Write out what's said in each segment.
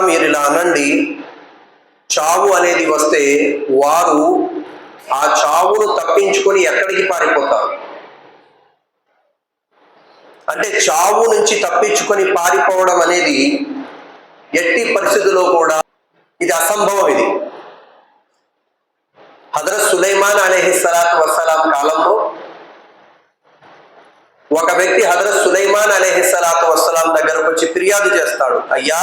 మీరు ఇలా అనండి చావు అనేది వస్తే వారు ఆ చావును తప్పించుకొని ఎక్కడికి పారిపోతారు? అంటే చావు నుంచి తప్పించుకొని పారిపోవడం అనేది ఎట్టి పరిస్థితుల్లో కూడా ఇది అసంభవం ఇది. హజరత్ సులైమాన్ అలహి సలాతు వసలాం కాలంలో ఒక వ్యక్తి హజరత్ సులైమాన్ అలహి సలాతు వసలాం దగ్గరకు వచ్చి ఫిర్యాదు చేస్తాడు. అయ్యా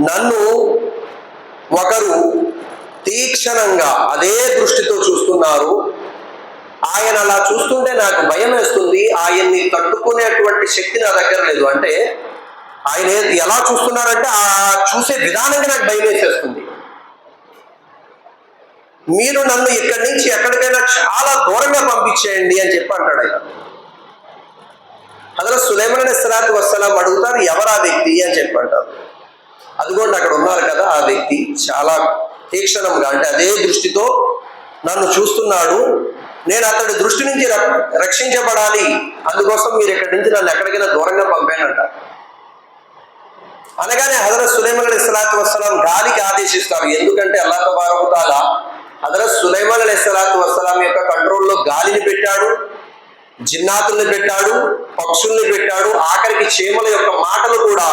నన్ను ఒకరు తీక్షణంగా అదే దృష్టితో చూస్తున్నారు. ఆయన అలా చూస్తుంటే నాకు భయం వేస్తుంది. ఆయన్ని తట్టుకునేటువంటి శక్తి నా దగ్గర లేదు. అంటే ఆయన ఎలా చూస్తున్నారంటే ఆ చూసే విధానంగా నాకు భయం వేసేస్తుంది. మీరు నన్ను ఇక్కడి నుంచి ఎక్కడికైనా చాలా దూరంగా పంపించేయండి అని చెప్పి అంటాడు ఆయన. అందులో సులేమన్ సలాతు వసలాం అడుగుతారు ఎవరా వ్యక్తి? అని చెప్పి అంటారు. అదిగోండి అక్కడ ఉన్నారు కదా ఆ వ్యక్తి. చాలా తీక్షణంగా అంటే అదే దృష్టితో నన్ను చూస్తున్నాడు. నేను అతడి దృష్టి నుంచి రక్షించబడాలి. అందుకోసం మీరు ఇక్కడి నుంచి నన్ను ఎక్కడికైనా దూరంగా పంపానంట. అనగానే హజరత్ సులైమన్ అలీ సలాతు వస్సలాం గాలికి ఆదేశిస్తారు. ఎందుకంటే అల్లా తబారకుతాల హజరత్ సులైమన్ అలీ సలాతు వస్సలాం యొక్క కంట్రోల్లో గాలిని పెట్టాడు జిన్నాతుల్ని పెట్టాడు పక్షుల్ని పెట్టాడు. ఆఖరికి చీమల యొక్క మాటలు కూడా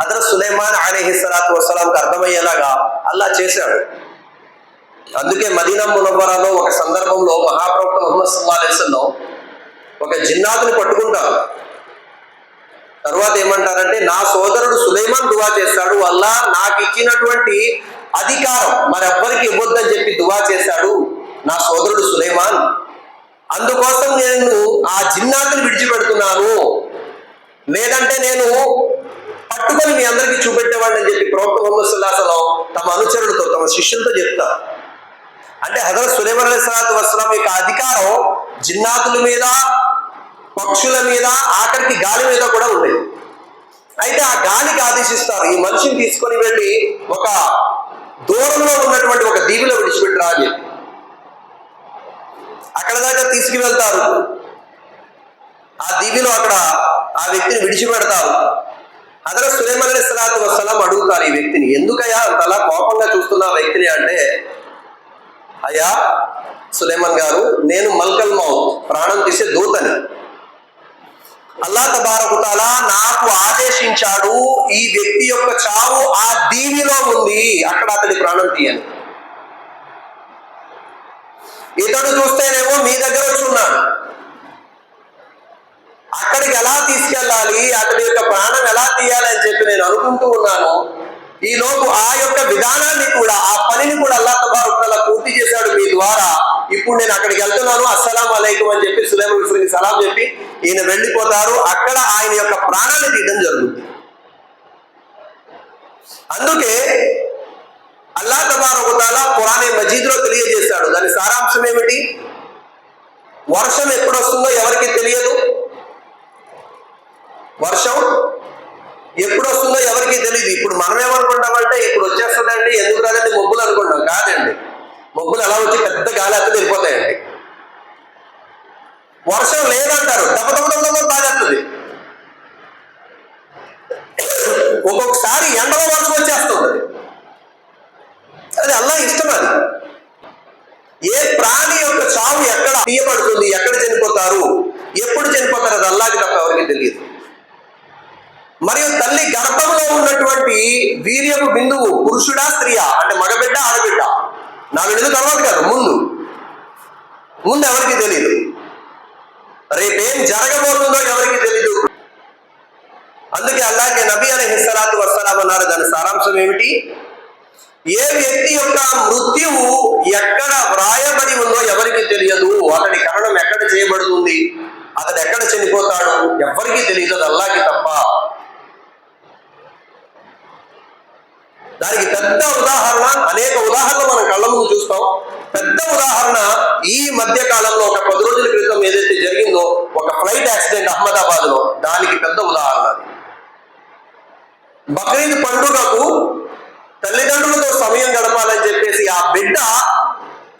హజరత్ సులైమాన్ అలీహి సలాతు వసలాంకి అర్థమయ్యేలాగా అల్లా చేశాడు. అందుకే మదీనా మునవ్వరాలో ఒక సందర్భంలో మహాప్రవక్త ముహమ్మద్ సల్లా ఒక జిన్నాతుని పట్టుకుంటారు. తర్వాత ఏమంటారంటే నా సోదరుడు సులైమాన్ దువా చేస్తాడు అల్లా నాకు ఇచ్చినటువంటి అధికారం మరెవ్వరికి ఇవ్వద్దని చెప్పి దువా చేశాడు నా సోదరుడు సులైమాన్. అందుకోసం నేను ఆ జిన్నాతుని విడిచిపెడుతున్నాను. లేదంటే నేను పట్టుకొని మీ అందరికీ చూపెట్టేవాడిని అని చెప్పి ప్రవక్త మొహమ్మద్ సుల్లాసలో తమ అనుచరులతో తమ శిష్యులతో చెప్తారు. అంటే హజరత్ సులేమన్ అలీ సలాత్ వస్లాం యొక్క అధికారం జిన్నాతుల మీద పక్షుల మీద ఆఖరికి గాలి మీద కూడా ఉండేది. అయితే ఆ గాలికి ఆదేశిస్తారు ఈ మనిషిని తీసుకొని వెళ్ళి ఒక దూరంలో ఉన్నటువంటి ఒక దీవిలో విడిచిపెట్టరా అని చెప్పి. అక్కడ దాకా తీసుకువెళ్తారు. ఆ దీవిలో అక్కడ ఆ వ్యక్తిని విడిచిపెడతారు. అదర సులేమన్ అలీ సలాతు వస్సలాం అడుగుతారు ఈ వ్యక్తిని ఎందుకయ్యా అంతలా కోపంగా చూస్తున్న వ్యక్తిని? అంటే అయ్యా సులేమన్ గారు నేను మల్కల్ మౌత్ ప్రాణం తీసే దూతని. అల్లా తబారకుతాలా నాకు ఆదేశించాడు ఈ వ్యక్తి యొక్క చావు ఆ దీవిలో ఉంది అక్కడ అతడి ప్రాణం తీయని. ఇతడు చూస్తేనేమో మీ దగ్గర వచ్చి ఉన్నాడు. అక్కడికి ఎలా తీసుకెళ్ళాలి? అతడి యొక్క ప్రాణం ఎలా తీయాలి అని చెప్పి నేను అనుకుంటూ ఉన్నాను. ఈ లోపు ఆ యొక్క విధానాన్ని కూడా ఆ పనిని కూడా అల్లా తబారుకల్లా పూర్తి చేశాడు మీ ద్వారా. ఇప్పుడు నేను అక్కడికి వెళ్తున్నాను. అస్సలం అలైకం అని చెప్పి సులేమ సలాం చెప్పి ఈయన వెళ్ళిపోతారు. అక్కడ ఆయన యొక్క ప్రాణాన్ని తీయడం జరుగుతుంది. అందుకే అల్లా తబారకుతాలా పురాణే మజీద్లో తెలియజేశాడు. దాని సారాంశం ఏమిటి? వర్షం ఎప్పుడు వస్తుందో ఎవరికి తెలియదు. వర్షం ఎప్పుడు వస్తుందో ఎవరికి తెలియదు ఇప్పుడు మనం ఏమనుకుంటామంటే ఇప్పుడు వచ్చేస్తుందండి ఎందుకు రాదండి మబ్బులు అనుకుంటాం. కాదండి. మబ్బులు అలా వచ్చి పెద్ద గాలి అత్తది వెళ్ళిపోతాయండి వర్షం లేదంటారు. దెబ్బ దెబ్బ దెబ్బ తాగేస్తుంది. ఒక్కొక్కసారి ఎండలో వర్షం వచ్చేస్తుంది. అది అల్లా ఇష్టం అది. ఏ ప్రాణి యొక్క చావు ఎక్కడ తీయబడుతుంది ఎక్కడ చనిపోతారు ఎప్పుడు చనిపోతారు అది అల్లాకి తప్ప ఎవరికి తెలియదు. మరియు తల్లి గర్భంలో ఉన్నటువంటి వీర్యపు బిందువు పురుషుడా స్త్రీయా? అంటే మగబిడ్డ ఆడబిడ్డ. నాలుగు నెలల తర్వాత కాదు ముందు. ముందు ఎవరికి తెలియదు రేపేం జరగబోతుందో ఎవరికి తెలియదు అందుకే అలాగే నబీ అలీ హిస్సలాతు వస్సలాం అన్నారు దాని సారాంశం ఏమిటి? ఏ వ్యక్తి యొక్క మృత్యువు ఎక్కడ వ్రాయబడి ఉందో ఎవరికి తెలియదు. అతడి కరణం ఎక్కడ చేయబడుతుంది? అతడు ఎక్కడ చనిపోతాడు? ఎవరికి తెలియదు? అది అల్లాకి తప్ప. దానికి పెద్ద ఉదాహరణ అనేక ఉదాహరణలు మనం కళ్ళ ముందు చూస్తాం. పెద్ద ఉదాహరణ ఈ మధ్య కాలంలో ఒక పది రోజుల క్రితం ఏదైతే జరిగిందో ఒక ఫ్లైట్ యాక్సిడెంట్ అహ్మదాబాద్లో దానికి పెద్ద ఉదాహరణ అది. బక్రీద్ పండుగకు తల్లిదండ్రులతో సమయం గడపాలని చెప్పేసి ఆ బిడ్డ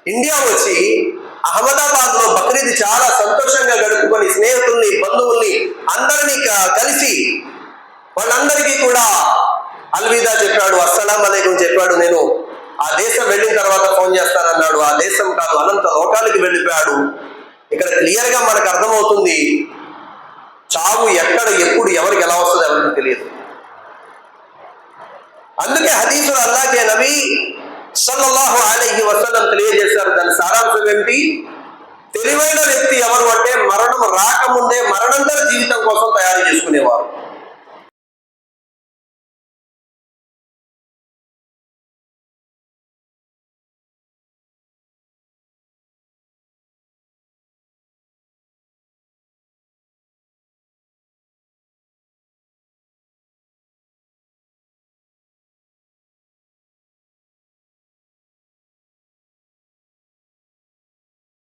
ఇండియా వచ్చి అహ్మదాబాద్లో బక్రీద్ చాలా సంతోషంగా గడుపుకొని స్నేహితుల్ని బంధువుల్ని అందరినీ కలిసి వాళ్ళందరికీ కూడా అల్విదా చెప్పాడు అస్సలాం అలైకుం చెప్పాడు నేను. ఆ దేశం వెళ్ళిన తర్వాత ఫోన్ చేస్తానన్నాడు. ఆ దేశం కాదు అనంత లోకాలకి వెళ్ళిపోయాడు. ఇక్కడ క్లియర్గా మనకు అర్థమవుతుంది చావు ఎక్కడ ఎప్పుడు ఎవరికి ఎలా వస్తుందో ఎవరికి తెలియదు. అందుకే హదీసులు అల్లాకే నవి సల్లల్లాహు అలైహి వసల్లం తెలియజేశారు. దాని సారాంశం ఏమిటి? తెలివైన వ్యక్తి ఎవరు అంటే మరణం రాకముందే మరణంతర జీవితం కోసం తయారు చేసుకునేవారు.